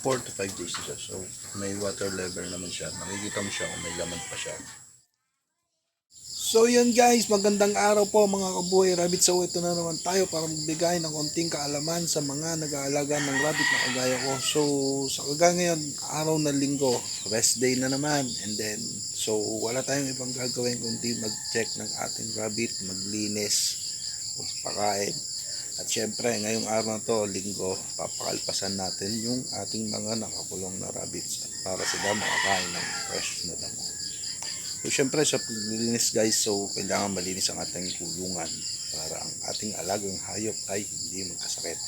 4 to 5 days siya. So, may water level naman siya. Nakikita mo siya kung may laman pa siya. So yun guys, magandang araw po mga kabuhay rabbit. So ito na naman tayo para magbigay ng konting kaalaman sa mga nag-aalaga ng rabbit na kagaya ko. So sa kagaya ngayon, araw na linggo, rest day na naman. And then, so wala tayong ibang gagawin kundi mag-check ng ating rabbit, maglinis, magpakain. At syempre, ngayong araw na to, linggo, papakalpasan natin yung ating mga nakakulong na rabbits para sila makakain ng fresh na damo. So, syempre, sa paglilinis guys, so, kailangan malinis ang ating kulungan para ang ating alagang hayop ay hindi magkasakit.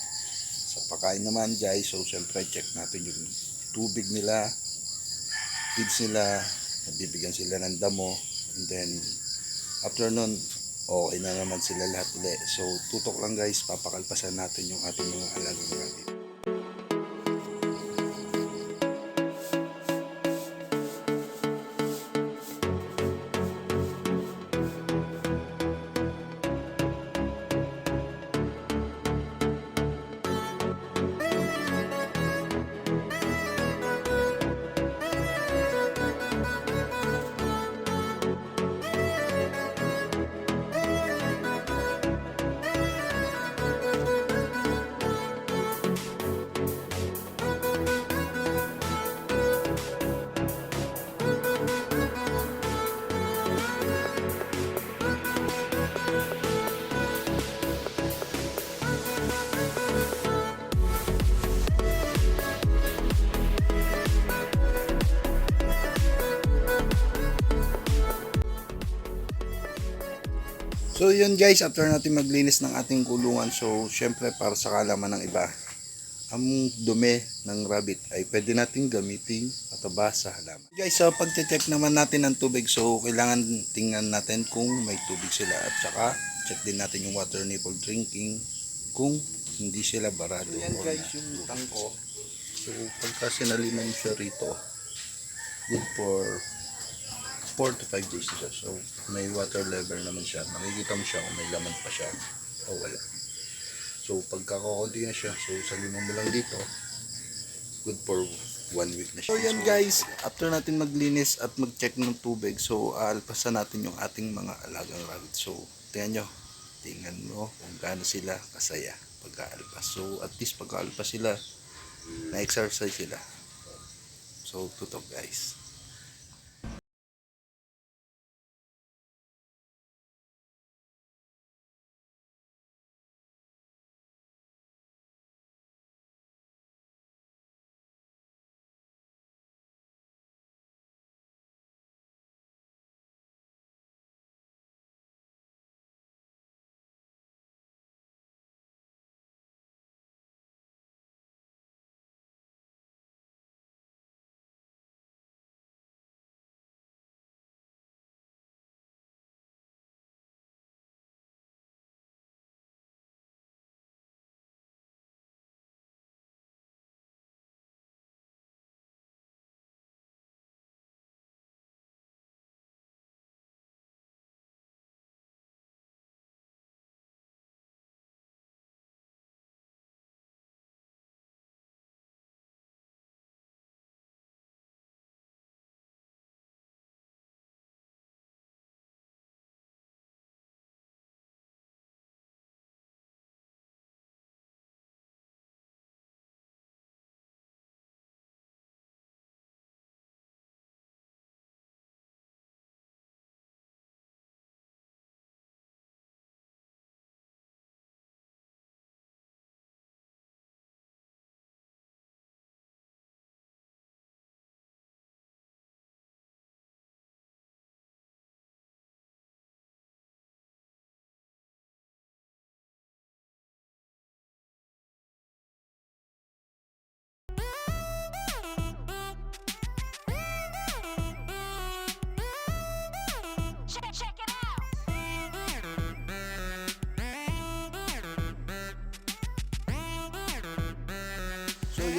Sa pagkain naman guys, so, syempre, check natin yung tubig nila, feeds nila, nabibigyan sila ng damo, and then, after nun, okay na naman sila lahat ulit. So, tutok lang guys, papakalpasan natin yung ating mga alagang rabbit. So yun guys, after natin maglinis ng ating kulungan, so syempre para sa kalaman ng iba, ang dumi ng rabbit ay pwede nating gamitin pataba sa halaman. Guys, sa pagche-check naman natin ng tubig, so kailangan tingnan natin kung may tubig sila at saka check din natin yung water nipple drinking kung hindi sila barado. So yan guys, yung tangko. So pagka sinalinan siya rito, good for 4 to 5 days siya. So, may water level naman siya. Nakikita mo siya kung may laman pa siya o wala. So, pagka kukunti na siya, so salinan mo lang dito, good for one week na siya. So, yan guys, after natin maglinis at mag-check ng tubig, so, aalpasan natin yung ating mga alagang rabbit. So, tingnan nyo, tingnan mo kung gaano sila kasaya pagkaalpas. So, at least pagkaalpas sila, na-exercise sila. So, tutok guys.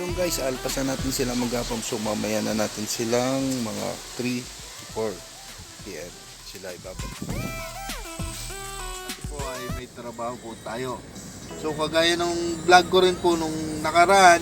Yung guys, alpasan natin sila maghapon. So mamaya na natin silang mga 3 to 4 p.m. Sila ibabalik. Ito po ay may trabaho po tayo. So kagaya ng vlog ko rin po nung nakaraan,